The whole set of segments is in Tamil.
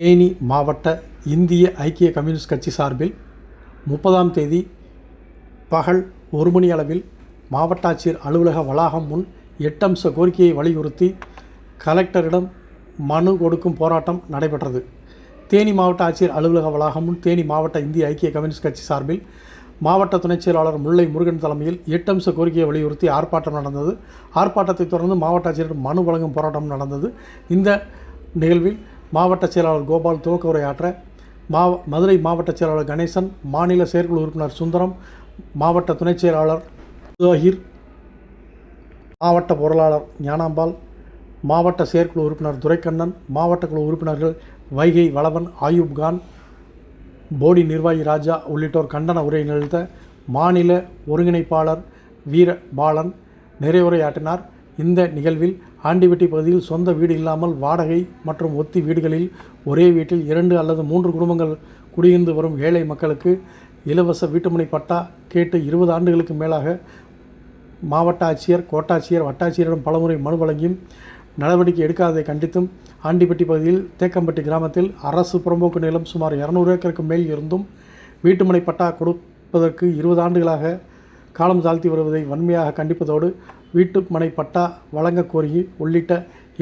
தேனி மாவட்ட இந்திய ஐக்கிய கம்யூனிஸ்ட் கட்சி சார்பில் முப்பதாம் தேதி பகல் ஒரு மணி அளவில் மாவட்ட ஆட்சியர் அலுவலக வளாகம் முன் எட்டு அம்ச கோரிக்கையை வலியுறுத்தி கலெக்டரிடம் மனு கொடுக்கும் போராட்டம் நடைபெற்றது. தேனி மாவட்ட ஆட்சியர் அலுவலக வளாகம் முன் தேனி மாவட்ட இந்திய ஐக்கிய கம்யூனிஸ்ட் கட்சி சார்பில் மாவட்ட துணைச் செயலாளர் முல்லை முருகன் தலைமையில் எட்டு அம்ச கோரிக்கையை வலியுறுத்தி ஆர்ப்பாட்டம் நடந்தது. ஆர்ப்பாட்டத்தை தொடர்ந்து மாவட்ட ஆட்சியரிடம் மனு வழங்கும் போராட்டம் நடந்தது. இந்த நிகழ்வில் மாவட்ட செயலாளர் கோபால் துவக்க உரையாற்ற மாவ மதுரை மாவட்ட செயலாளர் கணேசன் மாநில செயற்குழு உறுப்பினர் சுந்தரம் மாவட்ட துணைச் செயலாளர் ஜோஹிர் மாவட்ட பொருளாளர் ஞானாம்பாள் மாவட்ட செயற்குழு உறுப்பினர் துரைக்கண்ணன் மாவட்ட குழு உறுப்பினர்கள் வைகை வளவன் ஆயூப் கான் போடி நிர்வாகி ராஜா உள்ளிட்டோர் கண்டன உரை நிகழ்த்த மாநில ஒருங்கிணைப்பாளர் வீர பாலன் நிறைவுரையாற்றினார். இந்த நிகழ்வில் ஆண்டிவெட்டி பகுதியில் சொந்த வீடு இல்லாமல் வாடகை மற்றும் ஒத்தி வீடுகளில் ஒரே வீட்டில் இரண்டு அல்லது மூன்று குடும்பங்கள் குடியிருந்து வரும் ஏழை மக்களுக்கு இலவச வீட்டுமனை பட்டா கேட்டு இருபது ஆண்டுகளுக்கு மேலாக மாவட்ட ஆட்சியர் கோட்டாட்சியர் வட்டாட்சியரிடம் பலமுறை மனு வழங்கியும் நடவடிக்கை எடுக்காததை கண்டித்தும் ஆண்டிப்பட்டி பகுதியில் தேக்கம்பட்டி கிராமத்தில் அரசு புறம்போக்கு நிலம் சுமார் இரநூறு ஏக்கருக்கு மேல் இருந்தும் வீட்டுமனை பட்டா கொடுப்பதற்கு இருபது ஆண்டுகளாக காலம் தாழ்த்தி வருவதை வன்மையாக கண்டிப்பதோடு வீட்டுமனை பட்டா வழங்க கோரி உள்ளிட்ட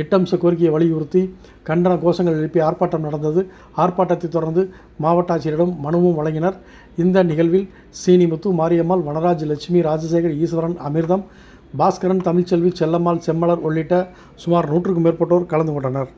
எட்டு அம்ச கோரிக்கையை வலியுறுத்தி கண்டன கோஷங்கள் எழுப்பி ஆர்ப்பாட்டம் நடந்தது. ஆர்ப்பாட்டத்தை தொடர்ந்து மாவட்ட ஆட்சியரிடம் மனுவும் வழங்கினர். இந்த நிகழ்வில் சீனிமுத்து மாரியம்மாள் வனராஜ் லட்சுமி ராஜசேகர் ஈஸ்வரன் அமிர்தம் பாஸ்கரன் தமிழ்ச்செல்வி செல்லம்மாள் செம்மலர் உள்ளிட்ட சுமார் நூற்றுக்கும் மேற்பட்டோர் கலந்து கொண்டனர்.